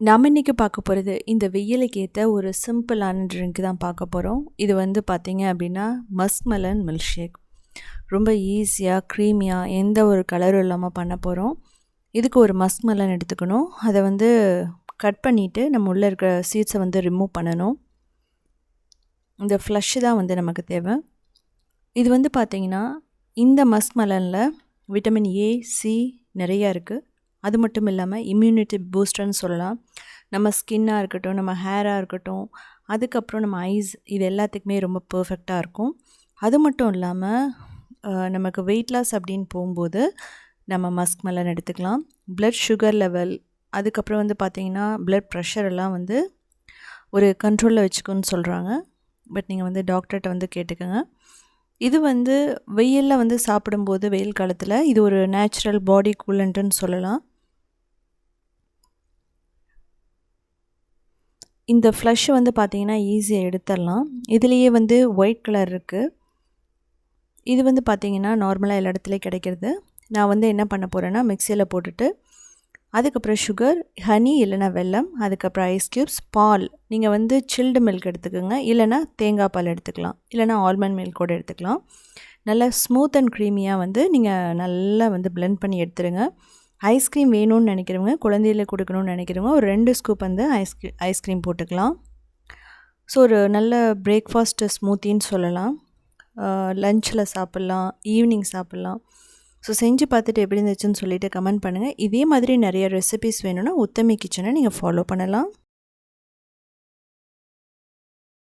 நாம் இன்றைக்கி பார்க்க போகிறது இந்த வெயிலுக்கு ஏற்ற ஒரு சிம்பிளான ட்ரிங்க் தான் பார்க்க போகிறோம் இது வந்து பார்த்திங்க அப்படின்னா மஸ்க்மெலன் மில்க் ஷேக் ரொம்ப ஈஸியாக க்ரீமியாக எந்த ஒரு கலரும் இல்லாமல் பண்ண போகிறோம் இதுக்கு ஒரு மஸ்க்மெலன் எடுத்துக்கணும். அதை வந்து கட் பண்ணிவிட்டு நம்ம உள்ளே இருக்கிற சீட்ஸை வந்து ரிமூவ் பண்ணணும். இந்த ஃப்ளஷ்ஷு தான் வந்து நமக்கு தேவை. இது வந்து பார்த்திங்கன்னா இந்த மஸ்மலனில் விட்டமின் ஏ சி நிறையா இருக்குது அது மட்டும் இல்லாமல் இம்யூனிட்டி பூஸ்டர்னு சொல்லலாம். நம்ம ஸ்கின்னாக இருக்கட்டும் நம்ம ஹேராக இருக்கட்டும் அதுக்கப்புறம் நம்ம ஐஸ் இது எல்லாத்துக்குமே ரொம்ப பர்ஃபெக்டாக இருக்கும். அது மட்டும் இல்லாமல் நமக்கு வெயிட் லாஸ் அப்படின்னு போகும்போது நம்ம மஸ்க் மெலன் எடுத்துக்கலாம். ப்ளட் சுகர் லெவல் அதுக்கப்புறம் வந்து பார்த்திங்கன்னா ப்ளட் ப்ரெஷர் எல்லாம் வந்து ஒரு கண்ட்ரோலில் வச்சுக்கோன்னு சொல்கிறாங்க பட் நீங்கள் வந்து டாக்டர்கிட்ட வந்து கேட்டுக்கோங்க. இது வந்து வெயிலில் வந்து சாப்பிடும்போது வெயில் காலத்தில் இது ஒரு நேச்சுரல் பாடி கூலண்ட்டுன்னு சொல்லலாம். இந்த ஃப்ளஷ் வந்து பார்த்திங்கன்னா ஈஸியாக எடுத்துடலாம். இதுலேயே வந்து ஒயிட் கலர் இருக்குது இது வந்து பார்த்திங்கன்னா நார்மலாக எல்லா இடத்துலையும் கிடைக்கிறது. நான் வந்து என்ன பண்ண போகிறேன்னா மிக்சியில் போட்டுட்டு அதுக்கப்புறம் சுகர் ஹனி இல்லைனா வெல்லம் அதுக்கப்புறம் ஐஸ் க்யூப்ஸ் பால். நீங்கள் வந்து சில்டு மில்க் எடுத்துக்கோங்க. இல்லைனா தேங்காய் பால் எடுத்துக்கலாம். இல்லைனா ஆல்மண்ட் மில்க் கூட எடுத்துக்கலாம். நல்லா ஸ்மூத் அண்ட் க்ரீமியாக வந்து நீங்கள் நல்லா வந்து பிளெண்ட் பண்ணி எடுத்துருங்க. ஐஸ்கிரீம் வேணும்னு நினைக்கிறவங்க குழந்தையில கொடுக்கணும்னு நினைக்கிறவங்க ஒரு ரெண்டு ஸ்கூப் வந்து ஐஸ்கிரீ ஐஸ்கிரீம் போட்டுக்கலாம். ஸோ ஒரு நல்ல பிரேக்ஃபாஸ்ட்டு ஸ்மூத்தின்னு சொல்லலாம். லஞ்சில் சாப்பிட்லாம் ஈவினிங் சாப்பிட்லாம். ஸோ செஞ்சு பார்த்துட்டு எப்படி இருந்துச்சுன்னு சொல்லிவிட்டு கமெண்ட் பண்ணுங்கள் இதே மாதிரி நிறைய ரெசிபிஸ் வேணும்னா உத்தமி கிச்சனை நீங்கள் ஃபாலோ பண்ணலாம்.